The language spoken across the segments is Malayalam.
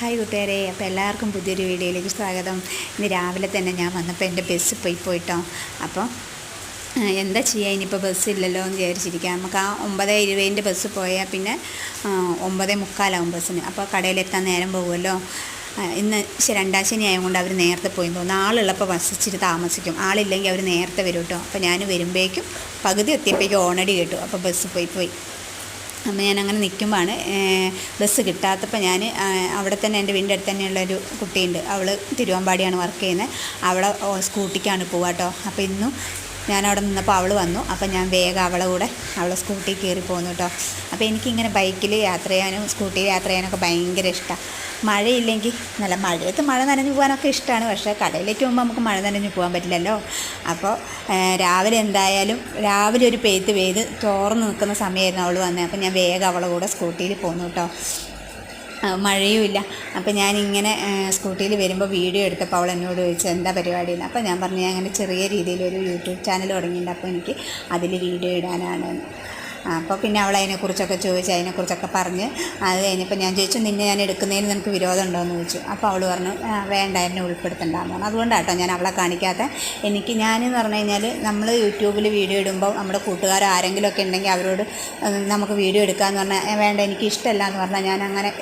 ഹായ് കൂട്ടുകാരെ അപ്പോൾ എല്ലാവർക്കും പുതിയൊരു വീഡിയോയിലേക്ക് സ്വാഗതം. ഇന്ന് രാവിലെ തന്നെ ഞാൻ വന്നപ്പോൾ എന്റെ ബസ് പോയി പോയിട്ടോ. അപ്പോൾ എന്താ ചെയ്യുക ഇനിയിപ്പോൾ ബസ്സില്ലല്ലോ എന്ന് വിചാരിച്ചിരിക്കുക നമുക്ക് ആ ഒമ്പത് ഇരുപതിന്റെ ബസ് പോയാൽ പിന്നെ ഒമ്പതേ മുക്കാലാവും ബസ്സിന് അപ്പോൾ കടയിലെത്താൻ നേരം പോകുമല്ലോ. ഇന്ന് രണ്ടാം ശനി ആയതുകൊണ്ട് അവർ നേരത്തെ പോയി തോന്നുന്നു ആളുള്ളപ്പോൾ വസിച്ചിട്ട് താമസിക്കും. ആളില്ലെങ്കിൽ അവർ നേരത്തെ വരും കേട്ടോ. അപ്പോൾ ഞാൻ വരുമ്പോഴേക്കും പകുതി എത്തിയപ്പോഴേക്കും ഓണടി കേട്ടു. അപ്പോൾ ബസ് പോയി പോയി. അപ്പോൾ ഞാൻ അങ്ങനെ നിൽക്കുമ്പോഴാണ് ബസ് കിട്ടാത്തപ്പോൾ ഞാൻ അവിടെ തന്നെ എന്റെ വീടിന്റെ അടുത്ത് തന്നെയുള്ളൊരു കുട്ടിയുണ്ട്. അവൾ തിരുവമ്പാടിയാണ് വർക്ക് ചെയ്യുന്നത്. അവളെ സ്കൂട്ടിക്കാണ് പോവാട്ടോ. അപ്പോൾ ഇന്നും ഞാൻ അവിടെ നിന്നപ്പോൾ അവൾ വന്നു. അപ്പോൾ ഞാൻ വേഗം അവളെ കൂടെ അവളെ സ്കൂട്ടി കയറി പോന്നു കേട്ടോ അപ്പോൾ എനിക്കിങ്ങനെ ബൈക്കിൽ യാത്ര ചെയ്യാനും സ്കൂട്ടിയിൽ യാത്ര ചെയ്യാനൊക്കെ ഭയങ്കര ഇഷ്ടമാണ് മഴയില്ലെങ്കിൽ നല്ല മഴയത്ത് മഴ നനഞ്ഞു പോകാനൊക്കെ ഇഷ്ടമാണ് പക്ഷേ കടയിലേക്ക് പോകുമ്പോൾ നമുക്ക് മഴ നനഞ്ഞു പോകാൻ പറ്റില്ലല്ലോ. അപ്പോൾ രാവിലെ എന്തായാലും രാവിലെ ഒരു പെയ്ത്ത് പെയ്ത് ചോർന്ന് നിൽക്കുന്ന സമയമായിരുന്നു അവൾ വന്നത്. അപ്പോൾ ഞാൻ വേഗം അവളെ കൂടെ സ്കൂട്ടിയിൽ പോന്നു കേട്ടോ മഴയുമില്ല. അപ്പോൾ ഞാനിങ്ങനെ സ്കൂട്ടിയിൽ വരുമ്പോൾ വീഡിയോ എടുത്തപ്പോൾ അവൾ എന്നോട് ചോദിച്ചു എന്താ പരിപാടി എന്ന് അപ്പോൾ ഞാൻ പറഞ്ഞു ഞാൻ അങ്ങനെ ചെറിയ രീതിയിലൊരു യൂട്യൂബ് ചാനൽ തുടങ്ങിയിട്ടുണ്ട്. അപ്പോൾ എനിക്ക് അതിൽ വീഡിയോ ഇടാനാണ്. അപ്പോൾ പിന്നെ അവൾ അതിനെക്കുറിച്ചൊക്കെ ചോദിച്ചു അതിനെക്കുറിച്ചൊക്കെ പറഞ്ഞ് അത് കഴിഞ്ഞപ്പോൾ ഞാൻ ചോദിച്ചു നിന്നെ ഞാൻ എടുക്കുന്നതിന് നിനക്ക് വിരോധം ഉണ്ടോ? എന്ന് ചോദിച്ചു. അപ്പോൾ അവൾ പറഞ്ഞു വേണ്ട എന്നെ ഉൾപ്പെടുത്തണ്ടെന്ന് പറഞ്ഞു. അതുകൊണ്ടാട്ടോ ഞാൻ അവളെ കാണിക്കാത്ത. എനിക്ക് ഞാനെന്ന് പറഞ്ഞു കഴിഞ്ഞാൽ നമ്മൾ യൂട്യൂബിൽ വീഡിയോ ഇടുമ്പോൾ നമ്മുടെ കൂട്ടുകാർ ആരെങ്കിലുമൊക്കെ ഉണ്ടെങ്കിൽ അവരോട് നമുക്ക് വീഡിയോ എടുക്കാമെന്ന് പറഞ്ഞാൽ വേണ്ട എനിക്ക് ഇഷ്ടമല്ല എന്ന് പറഞ്ഞാൽ ഞാൻ അങ്ങനെ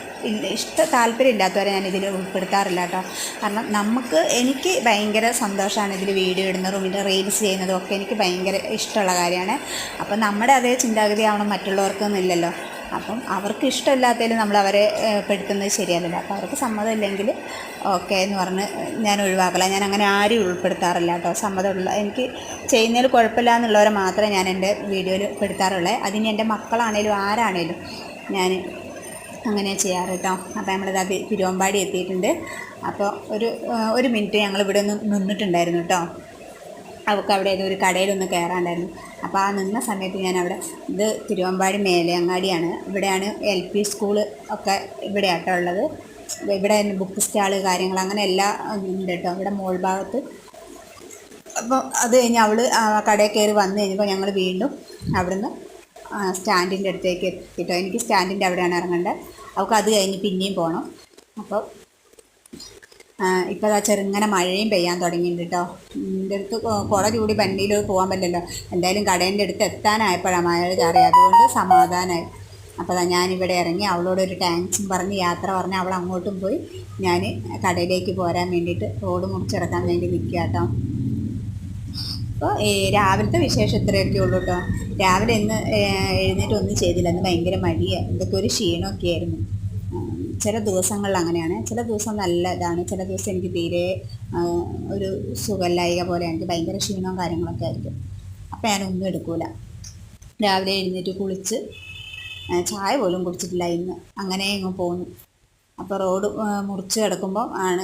ഇഷ്ട താല്പര്യം ഇല്ലാത്തവരെ ഞാൻ ഇതിൽ ഉൾപ്പെടുത്താറില്ല കേട്ടോ. കാരണം നമുക്ക് എനിക്ക് ഭയങ്കര സന്തോഷമാണ് ഇതിൽ വീഡിയോ ഇടുന്നതും ഇത് റീൽസ് ചെയ്യുന്നതും ഒക്കെ എനിക്ക് ഭയങ്കര ഇഷ്ടമുള്ള കാര്യമാണ്. അപ്പം നമ്മുടെ അതേ ചിന്താഗതി ആവണം മറ്റുള്ളവർക്കൊന്നുമില്ലല്ലോ അപ്പം അവർക്ക് ഇഷ്ടമില്ലാത്തതിൽ നമ്മൾ അവരെ പെടുത്തുന്നത് ശരിയല്ലല്ലോ. അപ്പോൾ അവർക്ക് സമ്മതം ഇല്ലെങ്കിൽ ഓക്കെ എന്ന് പറഞ്ഞ് ഞാൻ ഒഴിവാക്കല. ഞാൻ അങ്ങനെ ആരും ഉൾപ്പെടുത്താറില്ല കേട്ടോ. സമ്മതമുള്ള എനിക്ക് ചെയ്യുന്നതിൽ കുഴപ്പമില്ല എന്നുള്ളവരെ മാത്രമേ ഞാൻ എന്റെ വീഡിയോയിൽ പെടുത്താറുള്ളൂ. അതിന് എന്റെ മക്കളാണേലും ആരാണേലും ഞാൻ അങ്ങനെ ചെയ്യാറ് കേട്ടോ അപ്പോൾ അത് തിരുവമ്പാടി എത്തിയിട്ടുണ്ട്. അപ്പോൾ ഒരു ഒരു മിനിറ്റ് ഞങ്ങൾ ഇവിടെ ഒന്ന് നിന്നിട്ടുണ്ടായിരുന്നു കേട്ടോ അവൾക്ക് അവിടെ ഒരു കടയിലൊന്ന് കയറാണ്ടായിരുന്നു അപ്പോൾ ആ നിന്ന സമയത്ത് ഞാൻ അവിടെ ഇത് തിരുവമ്പാടി മേലെയങ്ങാടിയാണ് ഇവിടെയാണ് എൽ പി സ്കൂൾ ഒക്കെ ഇവിടെ ആട്ടോ ഉള്ളത്. ഇവിടെ ബുക്ക് സ്റ്റാൾ കാര്യങ്ങൾ അങ്ങനെ എല്ലാം ഉണ്ട് കേട്ടോ ഇവിടെ മോൾ ഭാഗത്ത്. അപ്പോൾ അത് കഴിഞ്ഞ് അവൾ കടയിൽ കയറി വന്നു കഴിഞ്ഞപ്പോൾ ഞങ്ങൾ വീണ്ടും അവിടുന്ന് സ്റ്റാൻഡിന്റെ അടുത്തേക്ക് എത്തിട്ടോ എനിക്ക് സ്റ്റാൻഡിന്റെ അവിടെയാണ് ഇറങ്ങേണ്ടത് അവൾക്ക് അത് കഴിഞ്ഞ് പിന്നെയും പോകണം അപ്പോൾ ഇപ്പോൾ ആ ചെറുങ്ങനെ മഴയും പെയ്യാൻ തുടങ്ങിയിട്ടുണ്ട് കേട്ടോ എന്റെ അടുത്ത് കുട ചൂടി വണ്ടിയിൽ പോകാൻ പറ്റില്ലല്ലോ. എന്തായാലും കടേന്റെ അടുത്ത് എത്താനായപ്പോഴാണ് മഴ കയറി അതുകൊണ്ട് സമാധാനമായി അപ്പോൾ അതാ ഞാനിവിടെ ഇറങ്ങി അവളോട് ഒരു ടാങ്ക്സും പറഞ്ഞ് യാത്ര പറഞ്ഞ് അവൾ അങ്ങോട്ടും പോയി. ഞാൻ കടയിലേക്ക് പോരാൻ വേണ്ടിയിട്ട് റോഡ് മുറിച്ചിറക്കാൻ വേണ്ടി നിൽക്കുക കേട്ടോ അപ്പോൾ രാവിലത്തെ വിശേഷം ഇത്രയൊക്കെ ഉള്ളൂ കേട്ടോ രാവിലെ ഇന്ന് എഴുന്നേറ്റ് ഒന്നും ചെയ്തില്ല. ഇന്ന് ഭയങ്കര മടിയാണ് എന്തൊക്കെ ഒരു ക്ഷീണമൊക്കെ ആയിരുന്നു. ചില ദിവസങ്ങളിൽ അങ്ങനെയാണ്. ചില ദിവസം നല്ല ഇതാണ്. ചില ദിവസം എനിക്ക് തീരെ ഒരു സുഖല്ലായിക പോലെ എനിക്ക് ഭയങ്കര ക്ഷീണവും കാര്യങ്ങളൊക്കെ ആയിരിക്കും. അപ്പോൾ ഞാനൊന്നും എടുക്കൂല. രാവിലെ എഴുന്നേറ്റ് കുളിച്ച് ചായ പോലും കുടിച്ചിട്ടില്ല ഇന്ന്. അങ്ങനെ ഇങ്ങ് പോന്നു. അപ്പോൾ റോഡ് മുറിച്ച് കിടക്കുമ്പോൾ ആണ്